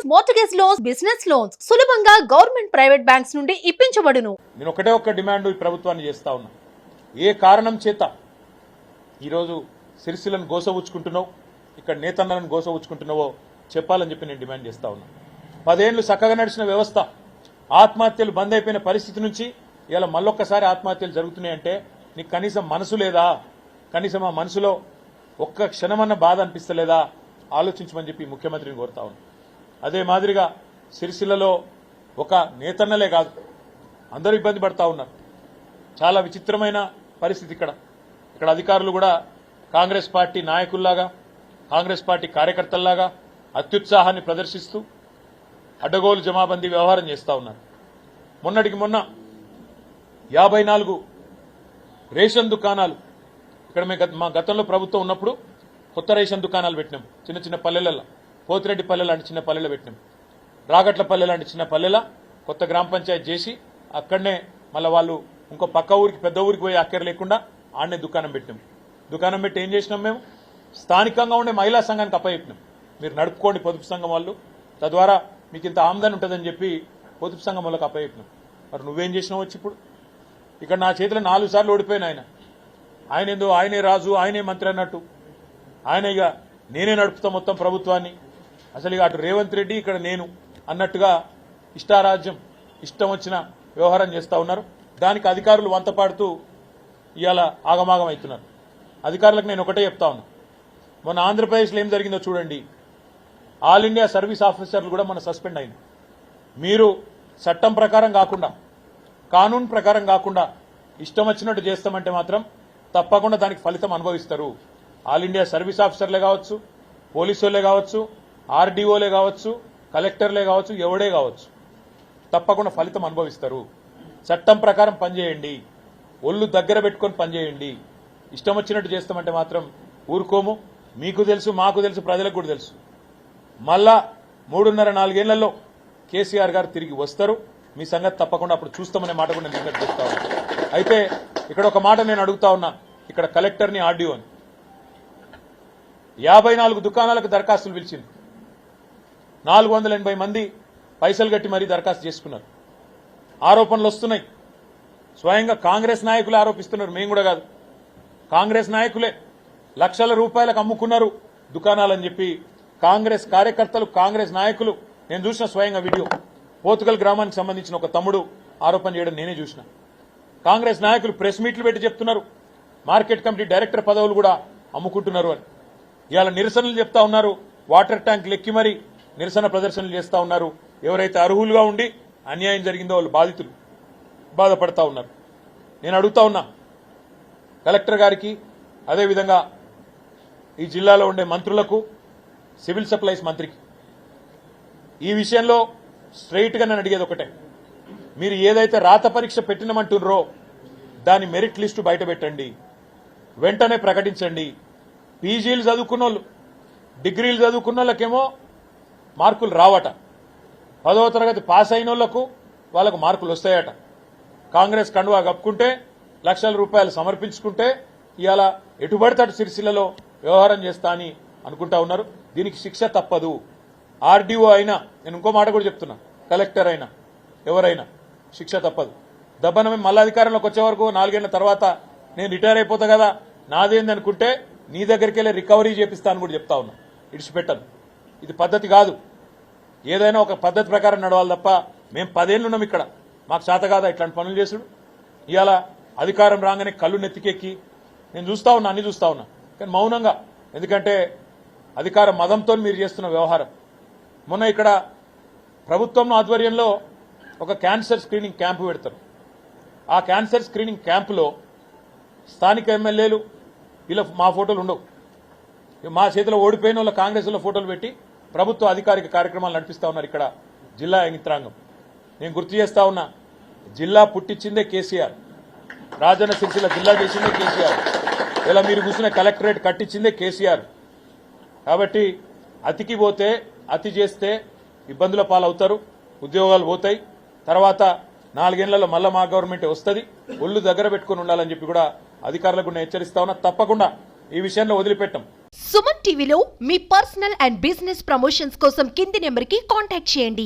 Loans mortgage loans business loans సులభంగా government private banks నుండి ఇప్పించబడును. నేను ఒకటే ఒక్క డిమాండ్ ఈ ప్రభుత్వాన్ని చేస్తా ఉన్నా. ఏ కారణం చేత ఈరోజు సిరిసిలను గోసవుచ్చుకుంటున్నావు ఇక్కడ నేతన్నలను గోసవుచ్చుకుంటున్నావో చెప్పాలని చెప్పి నేను డిమాండ్ చేస్తా ఉన్నా. పదేళ్ళు చక్కగా నడిచిన వ్యవస్థ ఆత్మహత్యలు బంద్ అయిపోయిన పరిస్థితి నుంచి ఇలా మళ్ళొక్కసారి ఆత్మహత్యలు జరుగుతున్నాయంటే నీకు కనీసం మనసు లేదా? కనీసం ఆ మనసులో ఒక్క క్షణమన్న బాధ అనిపిస్తలేదా? ఆలోచించమని చెప్పి ముఖ్యమంత్రిని కోరుతా ఉన్నా. అదే మాదిరిగా సిరిసిల్లలో ఒక నేతన్నలే కాదు. అందరూ ఇబ్బంది పడతా ఉన్నారు. చాలా విచిత్రమైన పరిస్థితి ఇక్కడ. ఇక్కడ అధికారులు కూడా కాంగ్రెస్ పార్టీ నాయకుల్లాగా కాంగ్రెస్ పార్టీ కార్యకర్తల్లాగా అత్యుత్సాహాన్ని ప్రదర్శిస్తూ అడ్డగోలు జమాబందీ వ్యవహారం చేస్తా ఉన్నారు. మొన్నటికి మొన్న యాభై నాలుగు రేషన్ దుకాణాలు ఇక్కడ మేము గత- మా గతంలో ప్రభుత్వం ఉన్నప్పుడు కొత్త రేషన్ దుకాణాలు పెట్టినాం. చిన్న చిన్న పల్లెలలో పోతిరెడ్డి పల్లె లాంటి చిన్న పల్లెలో పెట్టినాం. రాగట్ల పల్లె లాంటి చిన్న పల్లెల కొత్త గ్రామ పంచాయతీ చేసి అక్కడనే మళ్ళీ వాళ్ళు ఇంకో పక్క ఊరికి పెద్ద ఊరికి పోయి అక్కర లేకుండా ఆడనే దుకాణం పెట్టినాం. దుకాణం పెట్టి ఏం చేసినాం మేము? స్థానికంగా ఉండే మహిళా సంఘానికి అప్పచెప్పినాం. మీరు నడుపుకోండి పొదుపు సంఘం వాళ్ళు. తద్వారా మీకు ఇంత ఆమ్దాని ఉంటుందని చెప్పి పొదుపు సంఘం వాళ్ళకి అప్పచెప్పినాం. మరి నువ్వేం చేసినావు వచ్చి ఇప్పుడు? ఇక్కడ నా చేతిలో నాలుగు సార్లు ఓడిపోయిన ఆయన. ఆయన ఏందో ఆయనే రాజు ఆయనే మంత్రి అన్నట్టు. ఆయన ఇక నేనే నడుపుతా మొత్తం ప్రభుత్వాన్ని. అసలు ఇక అటు రేవంత్ రెడ్డి ఇక్కడ నేను అన్నట్టుగా ఇష్టారాజ్యం ఇష్టం వచ్చిన వ్యవహారం చేస్తూ ఉన్నారు. దానికి అధికారులు వంతపాడుతూ ఇవాళ ఆగమాగం అవుతున్నారు. అధికారులకు నేను ఒకటే చెప్తా ఉన్నా. మొన్న ఆంధ్రప్రదేశ్లో ఏం జరిగిందో చూడండి. ఆల్ ఇండియా సర్వీస్ ఆఫీసర్లు కూడా మన సస్పెండ్ అయింది మీరు చట్టం ప్రకారం కాకుండా కానూన్ ప్రకారం కాకుండా ఇష్టం వచ్చినట్టు చేస్తామంటే మాత్రం తప్పకుండా దానికి ఫలితం అనుభవిస్తారు. ఆల్ ఇండియా సర్వీస్ ఆఫీసర్లే కావచ్చు పోలీసు వాళ్ళే కావచ్చు ఆర్డీఓలే కావచ్చు కలెక్టర్లే కావచ్చు ఎవడే కావచ్చు తప్పకుండా ఫలితం అనుభవిస్తారు. చట్టం ప్రకారం పనిచేయండి. ఒళ్ళు దగ్గర పెట్టుకొని పనిచేయండి. ఇష్టం వచ్చినట్టు చేస్తామంటే మాత్రం ఊరుకోము. మీకు తెలుసు మాకు తెలుసు ప్రజలకు కూడా తెలుసు. మళ్ళా మూడున్నర నాలుగేళ్ళలో కేసీఆర్ గారు తిరిగి వస్తారు. మీ సంగతి తప్పకుండా అప్పుడు చూస్తామనే మాట కూడా నేను చెప్తా అయితే ఇక్కడ ఒక మాట నేను అడుగుతా ఉన్నా. ఇక్కడ కలెక్టర్ని ఆర్డీఓని. యాభై నాలుగు దుకాణాలకు దరఖాస్తులు పిలిచింది. నాలుగు వందల ఎనభై మంది పైసలు కట్టి మరీ దరఖాస్తు చేసుకున్నారు. ఆరోపణలు వస్తున్నాయి. స్వయంగా కాంగ్రెస్ నాయకులు ఆరోపిస్తున్నారు. మేము కూడా కాదు. కాంగ్రెస్ నాయకులే లక్షల రూపాయలకు అమ్ముకున్నారు దుకాణాలని చెప్పి కాంగ్రెస్ కార్యకర్తలు కాంగ్రెస్ నాయకులు. నేను చూసిన స్వయంగా వీడియో. పోతుగల్ గ్రామానికి సంబంధించిన ఒక తమ్ముడు ఆరోపణ చేయడం నేనే చూసిన. కాంగ్రెస్ నాయకులు ప్రెస్ మీట్లు పెట్టి చెప్తున్నారు. మార్కెట్ కమిటీ డైరెక్టర్ పదవులు కూడా అమ్ముకుంటున్నారు అని. ఇవాళ నిరసనలు చెప్తా ఉన్నారు. వాటర్ ట్యాంక్ లెక్కి మరి నిరసన ప్రదర్శనలు చేస్తా ఉన్నారు. ఎవరైతే అర్హులుగా ఉండి అన్యాయం జరిగిందో వాళ్ళు బాధితులు బాధపడతా ఉన్నారు. నేను అడుగుతా ఉన్నా కలెక్టర్ గారికి అదేవిధంగా ఈ జిల్లాలో ఉండే మంత్రులకు సివిల్ సప్లైస్ మంత్రికి. ఈ విషయంలో స్ట్రైట్గా నేను అడిగేది ఒకటే. మీరు ఏదైతే రాత పరీక్ష పెట్టినమంటున్నారో దాని మెరిట్ లిస్టు బయట పెట్టండి. వెంటనే ప్రకటించండి. పీజీలు చదువుకున్న వాళ్ళు డిగ్రీలు చదువుకున్న వాళ్ళకేమో మార్కులు రావట. పదవ తరగతి పాస్ అయిన వాళ్ళకు వాళ్ళకు మార్కులు వస్తాయట. కాంగ్రెస్ కండువా కప్పుకుంటే లక్షల రూపాయలు సమర్పించుకుంటే ఇవాళ ఎటుబడితటు సిరిసిల్లలో వ్యవహారం చేస్తా అని అనుకుంటా ఉన్నారు. దీనికి శిక్ష తప్పదు. ఆర్డీఓ అయినా నేను ఇంకో మాట కూడా చెప్తున్నా కలెక్టర్ అయినా ఎవరైనా శిక్ష తప్పదు. దబ్బన మేము మళ్ళా అధికారంలోకి వచ్చే వరకు నాలుగేళ్ళ తర్వాత నేను రిటైర్ అయిపోతా కదా నాదేంది అనుకుంటే నీ దగ్గరికి వెళ్ళి రికవరీ చేపిస్తా అని కూడా చెప్తా ఉన్నా. ఇడిచిపెట్టను. ఇది పద్ధతి కాదు. ఏదైనా ఒక పద్ధతి ప్రకారం నడవాలి తప్ప మేము పదేళ్ళు ఉన్నాం ఇక్కడ. మాకు చేత కాదా ఇట్లాంటి పనులు చేసుడు ఇవాళ అధికారం రాగానే కళ్ళు నెత్తికెక్కి నేను చూస్తా ఉన్నా అన్ని చూస్తా ఉన్నా. కానీ మౌనంగా. ఎందుకంటే అధికార మదంతో మీరు చేస్తున్న వ్యవహారం. మొన్న ఇక్కడ ప్రభుత్వం ఆధ్వర్యంలో ఒక క్యాన్సర్ స్క్రీనింగ్ క్యాంపు పెడతారు. ఆ క్యాన్సర్ స్క్రీనింగ్ క్యాంపులో స్థానిక ఎమ్మెల్యేలు వీళ్ళ మా ఫోటోలు ఉండవు. మా చేతిలో ఓడిపోయిన వాళ్ళ కాంగ్రెస్లో ఫోటోలు పెట్టి ప్రభుత్వ అధికారిక కార్యక్రమాలు నడిపిస్తా ఉన్నారు ఇక్కడ జిల్లా యంత్రాంగం. నేను గుర్తు చేస్తా ఉన్నా జిల్లా పుట్టించిందే కేసీఆర్. రాజన్న సిరిసిల్ల జిల్లా చేసిందే కేసీఆర్. ఇలా మీరు కూర్చున్న కలెక్టరేట్ కట్టించిందే కేసీఆర్. కాబట్టి అతికి పోతే అతి చేస్తే ఇబ్బందుల పాలవుతారు ఉద్యోగాలు పోతాయి. తర్వాత నాలుగేళ్ళలో మళ్ళా మా గవర్నమెంట్ వస్తుంది ఒళ్ళు దగ్గర పెట్టుకుని ఉండాలని చెప్పి కూడా అధికారులకు నేను హెచ్చరిస్తా ఉన్నా. తప్పకుండా ఈ విషయంలో వదిలిపెట్టం. సుమన్ టీవీలో మీ పర్సనల్ అండ్ బిజినెస్ ప్రమోషన్స్ కోసం కింది నెంబర్కి కాంటాక్ట్ చేయండి.